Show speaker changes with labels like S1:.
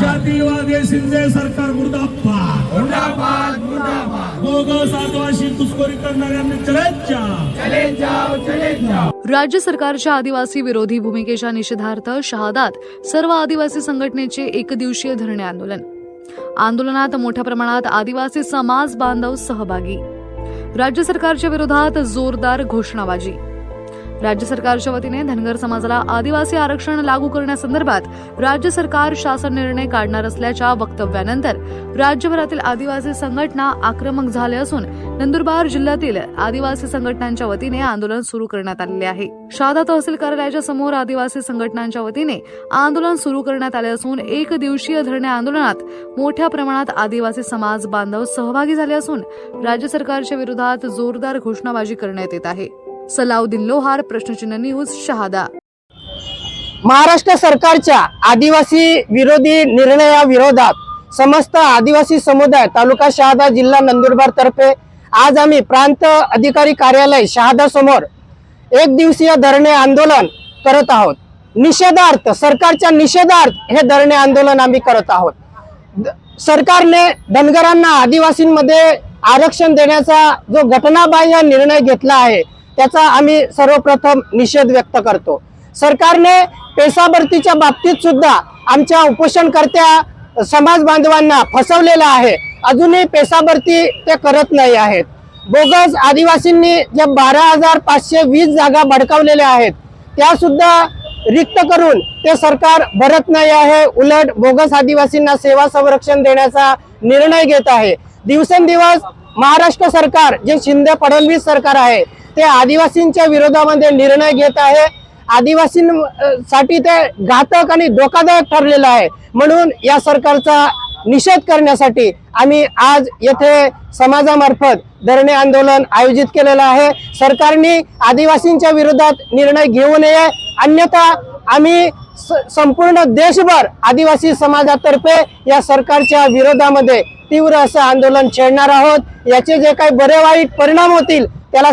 S1: जातीयवादी शिंदे सरकार मुर्दाबाद.
S2: मुर्दाबाद मुर्दाबाद.
S1: बोगस आदिवासी घुसखोरी करणाऱ्यांनी चलेच्या
S2: चले जाओ चले जाओ
S3: राज्य सरकारच्या आदिवासी विरोधी भूमिकेच्या निषेधार्थ शहादात सर्व आदिवासी संघटनेचे एकदिवसीय धरणे आंदोलन. आंदोलनात मोठ्या प्रमाणात आदिवासी समाज बांधव सहभागी. राज्य सरकारच्या विरोधात जोरदार घोषणाबाजी. राज्य सरकारच्या वतीने धनगर समाजाला आदिवासी आरक्षण लागू करण्यासंदर्भात राज्य सरकार शासन निर्णय काढणार असल्याच्या वक्तव्यानंतर राज्यभरातील आदिवासी संघटना आक्रमक झाले असून नंदुरबार जिल्ह्यातील आदिवासी संघटनांच्या वतीने आंदोलन सुरू करण्यात आलेले आहे. शहादा तहसील कार्यालयाच्या समोर आदिवासी संघटनांच्या वतीने आंदोलन सुरू करण्यात आले असून एक दिवसीय धरणे आंदोलनात मोठ्या प्रमाणात आदिवासी समाज बांधव सहभागी झाले असून राज्य सरकारच्या विरोधात जोरदार घोषणाबाजी करण्यात येत आहे. सलाउद्दीन लोहार प्रश्नचिन्ह न्यूज शहादा.
S4: महाराष्ट्र सरकारच्या आदिवासी विरोधी निर्णयाविरोधात समस्त आदिवासी समुदाय तालुका शहादा जिल्हा नंदुरबार तर्फे आज आम्ही प्रांत अधिकारी कार्यालय शहादा समोर एक दिवसीय धरणे आंदोलन करत आहोत. निषेधार्थ सरकारच्या निषेधार्थ हे धरणे आंदोलन आम्ही करत आहोत. सरकारने धनगरांना आदिवासींमध्ये आरक्षण देण्याचा जो घटनाबाह्य निर्णय घेतला आहे त्याचा आम्ही सर्वप्रथम निषेध व्यक्त करतो. सरकारने पेसा भरतीच्या बाबतीत सुद्धा आमच्या उपोषणकर्त्या समाज बांधवांना फसवलेलं आहे. अजूनही पेसा भरती ते करत नाही आहेत. बोगस आदिवासींनी ज्या बारा हजार पाचशे वीस जागा भडकावलेल्या आहेत त्या सुद्धा रिक्त करून ते सरकार भरत नाही आहे. उलट बोगस आदिवासींना सेवा संरक्षण देण्याचा निर्णय घेत आहे. दिवसेंदिवस महाराष्ट्र सरकार जे शिंदे फडणवीस सरकार आहे ते आदिवासींच्या विरोधामध्ये निर्णय घेत आहे. आदिवासींसाठी ते घातक आणि धोकादायक ठरलेलं आहे. म्हणून या सरकारचा निषेध करण्यासाठी आम्ही आज येथे समाजामार्फत धरणे आंदोलन आयोजित केलेलं आहे. सरकारने आदिवासींच्या विरोधात निर्णय घेऊ नये. अन्यथा आम्ही स- संपूर्ण देशभर आदिवासी समाजातर्फे या सरकारच्या विरोधामध्ये तीव्र असं आंदोलन छेडणार आहोत. याचे जे काही बरे वाईट परिणाम होतील त्याला